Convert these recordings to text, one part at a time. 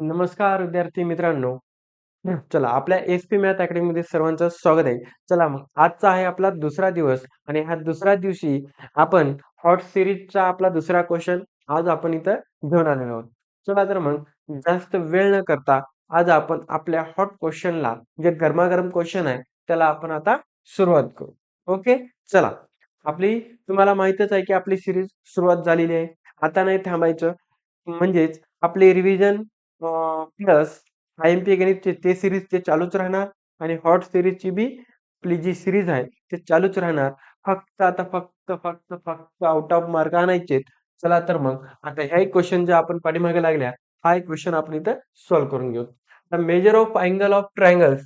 नमस्कार विद्यार्थी मित्रांनो. चला आपल्या एस-पी मॅथ अकॅडमीमध्ये सर्वांचं स्वागत आहे. चला मग आजचा आहे आपला दुसरा दिवस आणि ह्या दुसऱ्या दिवशी आपण हॉट सीरीजचा आपला दुसरा क्वेश्चन आज आपण इथं घेऊन आलेलो आहोत. चला तर मग जास्त वेळ न करता आज आपण आपल्या हॉट क्वेश्चनला जे गरमागरम क्वेश्चन आहे त्याला आपण आता सुरुवात करू. ओके. चला आपली तुम्हाला माहीतच आहे की आपली सीरीज सुरुवात झालेली आहे. आता नाही थांबायचं. म्हणजेच आपली रिव्हिजन प्लस आय-एम-पी गणितचे ते सिरीज ते चालूच राहणार आणि हॉट सिरीजची बी आपली जी सिरीज आहे ते चालूच राहणार. फक्त आता फक्त, फक्त, फक्त आउट ऑफ मार्क आणायचेत. चला तर मग आता ह्या एक क्वेश्चन ज्या आपण पाठीमागे लागल्या, हा एक क्वेश्चन आपण इथं सॉल्व्ह करून घेऊ. The measure of angle of triangles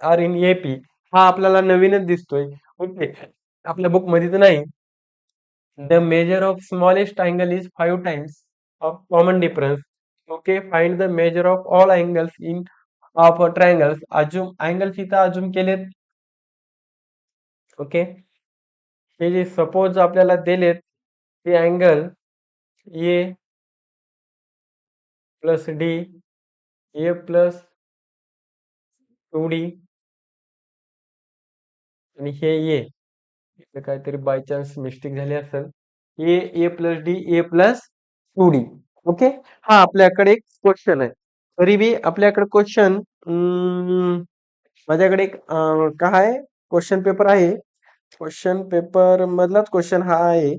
are in AP हा आपल्याला नवीनच दिसतोय. ओके. आपल्या बुकमध्ये तर नाही. The measure of smallest angle is five times of common difference. Okay. Find the measure of all angles in of triangles. अजून angles इथं अजून केलेत. ओके. हे जे सपोज आपल्याला दिलेत ते angle A plus D, A plus two D आणि हे ए. इथं काहीतरी बाय चान्स मिस्टेक झाली असेल. A, A plus D, A plus two D okay. हा आपल्याकडे एक क्वेश्चन आहे. तरी बी आपल्याकडे क्वेश्चन माझ्याकडे एक अ, काय आहे क्वेश्चन पेपर आहे. क्वेश्चन पेपर मधलाच क्वेश्चन हा आहे.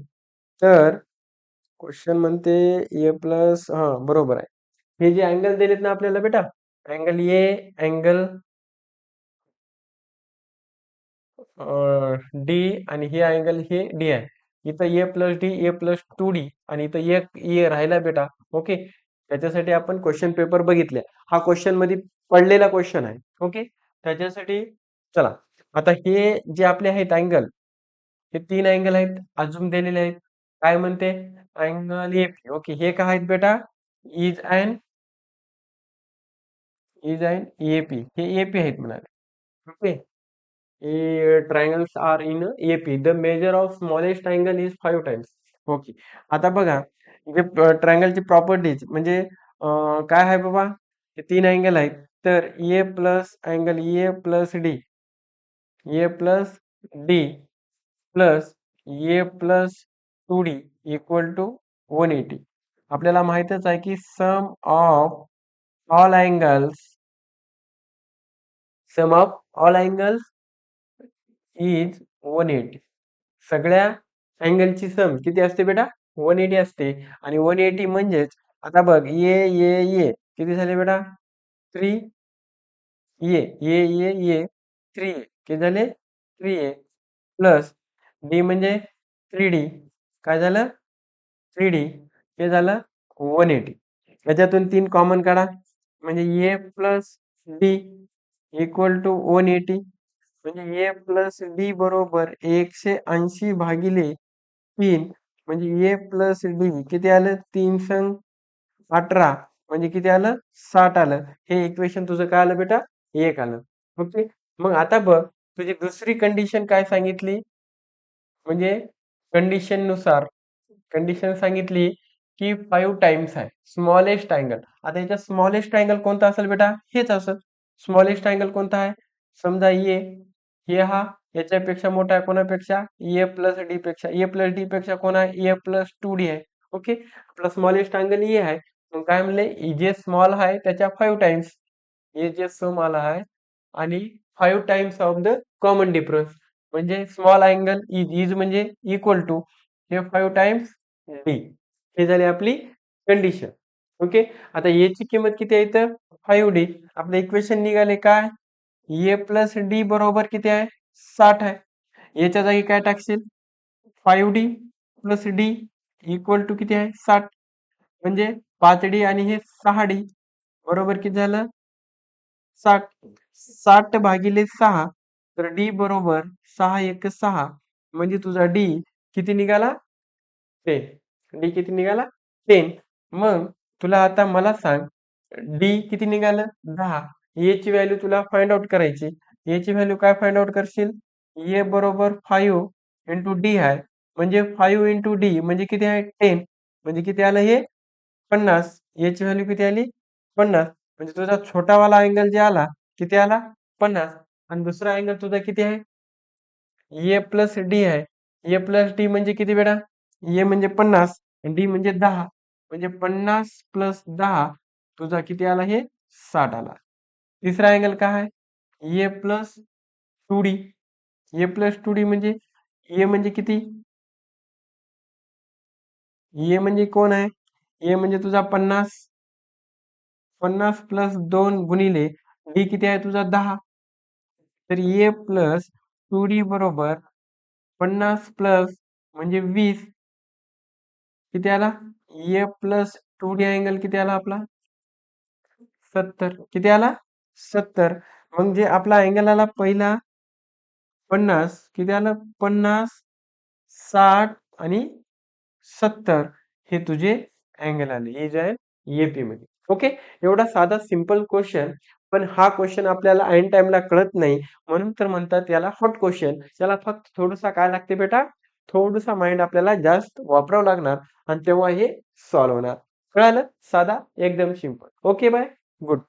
तर क्वेश्चन म्हणते ए प्लस हा बरोबर आहे. हे जे अँगल दिलेत ना आपल्याला बेटा, अँगल ए, अँगल डी आणि हे अँगल हे डी आहे. इथं A plus D, A plus two D आणि इथं एक ए राहिला बेटा. ओके. त्याच्यासाठी आपण क्वेश्चन पेपर बघितले. हा क्वेश्चनमध्ये पडलेला क्वेश्चन आहे. ओके. त्याच्यासाठी चला आता हे जे आपले आहेत अँगल, हे तीन अँगल आहेत. अजून दिलेले आहेत. काय म्हणते? Angle AP. ओके. हे काय आहेत बेटा? Is and is and AP. हे ए-पी आहेत म्हणाले. Okay. Triangles are in AP. The measure of smallest angle is five times. Okay. आता बघा जे ट्रायंगलची प्रॉपर्टीज म्हणजे काय आहे बाबा? हे तीन अँगल आहेत. तर A plus angle A plus D, A plus D plus A plus two D equal to one eighty आपल्याला माहीतच आहे की sum of all angles sum of all angles is one eighty सगळ्या अँगलची सम किती असते बेटा? वन एटी असते. आणि वन एटी म्हणजेच आता बघ ए, ए, ए किती झाले बेटा? 3 ए, ए, ए, ए किती झाले? Three A. प्लस डी म्हणजे थ्री डी काय झालं? थ्री डी हे झालं वन एटी याच्यातून तीन कॉमन काढा. म्हणजे A plus D equal to one eighty म्हणजे ए प्लस डी बरोबर 180 भागिले तीन. म्हणजे ए प्लस डी किती आलं? 3 संग 18 म्हणजे किती आलं? साठ आलं. हे इक्वेशन तुझं काय आलं बेटा? एक आलं. ओके. मग आता बघ तुझी दुसरी कंडिशन काय सांगितली? म्हणजे कंडिशननुसार कंडिशन सांगितली की फाईव्ह टाइम्स आहे. Smallest angle. आता याच्यात स्मॉलेस्ट अँगल कोणता असेल बेटा? हेच असेल. स्मॉलेस्ट अँगल कोणता आहे? समजा ए, ए हा याच्यापेक्षा मोठा आहे कोणापेक्षा? ए प्लस डी पेक्षा. ए प्लस डी पेक्षा कोण आहे? ए प्लस टू डी आहे. ओके. आपला स्मॉलेस्ट अँगल ए आहे. मग काय म्हणले? जे स्मॉल आहे त्याच्या फाईव्ह टाइम्स. ए जे स्मॉल आहे आणि five times of the common difference म्हणजे स्मॉल अँगल इज इज म्हणजे इक्वल टू हे फाईव्ह टाइम्स डी. हे झाली आपली कंडिशन. ओके. आता याची किंमत किती आहे तर फाईव्ह डी आपलं इक्वेशन निघाले काय? ए प्लस डी बरोबर किती आहे? साठ आहे. याच्या जागी काय टाकशील? Five D plus D equal to किती आहे? साठ म्हणजे 5डी आणि हे सहा डी बरोबर किती झालं? साठ साठ भागिले सहा तर डी बरोबर सहा एक सहा म्हणजे तुझा डी किती निघाला? टेन डी किती निघाला? टेन मग तुला आता मला सांग डी किती निघालं? दहा याची व्हॅल्यू तुला फाइंड आउट करायची. ए ची व्हॅल्यू काय फाइंड आउट करशील? ए बरोबर 5 इंटू डी आहे. म्हणजे फाईव्ह इंटू डी म्हणजे किती आहे? टेन म्हणजे किती आलं हे? 50. ए ची व्हॅल्यू किती आली? 50. म्हणजे तुझा छोटावाला अँगल जे आला किती आला पन्नास आणि दुसरा अँगल तुझा किती आहे ए प्लस डी आहे ए प्लस डी म्हणजे किती बेटा ए म्हणजे पन्नास डी म्हणजे दहा म्हणजे पन्नास प्लस दहा तुझा किती आला हे साठ आला तिसरा अँगल काय आहे A plus two D. A plus two D म्हणजे ए म्हणजे किती? ए म्हणजे कोण आहे? ए म्हणजे तुझा पन्नास. पन्नास प्लस दोन गुणिले डी किती आहे तुझा? दहा. तर ए प्लस टू डी बरोबर पन्नास प्लस म्हणजे वीस. किती आला? A plus two D angle किती आला आपला? सत्तर. किती आला? सत्तर. मग जे आपला अँगल आला पहिला पन्नास किती आलं पन्नास साठ आणि सत्तर हे तुझे अँगल आले. हे जे आहे एपी मध्ये. ओके? एवढा साधा सिंपल क्वेश्चन पण हा क्वेश्चन आपल्याला ऐन टाइमला कळत नाही. म्हणून तर म्हणतात याला हॉट क्वेश्चन त्याला फक्त थोडंसा काय लागते बेटा? थोडंसा माइंड आपल्याला जास्त वापरावं लागणार आणि तेव्हा हे सॉल्व्ह होणार. कळालं? साधा एकदम सिंपल ओके बाय गुड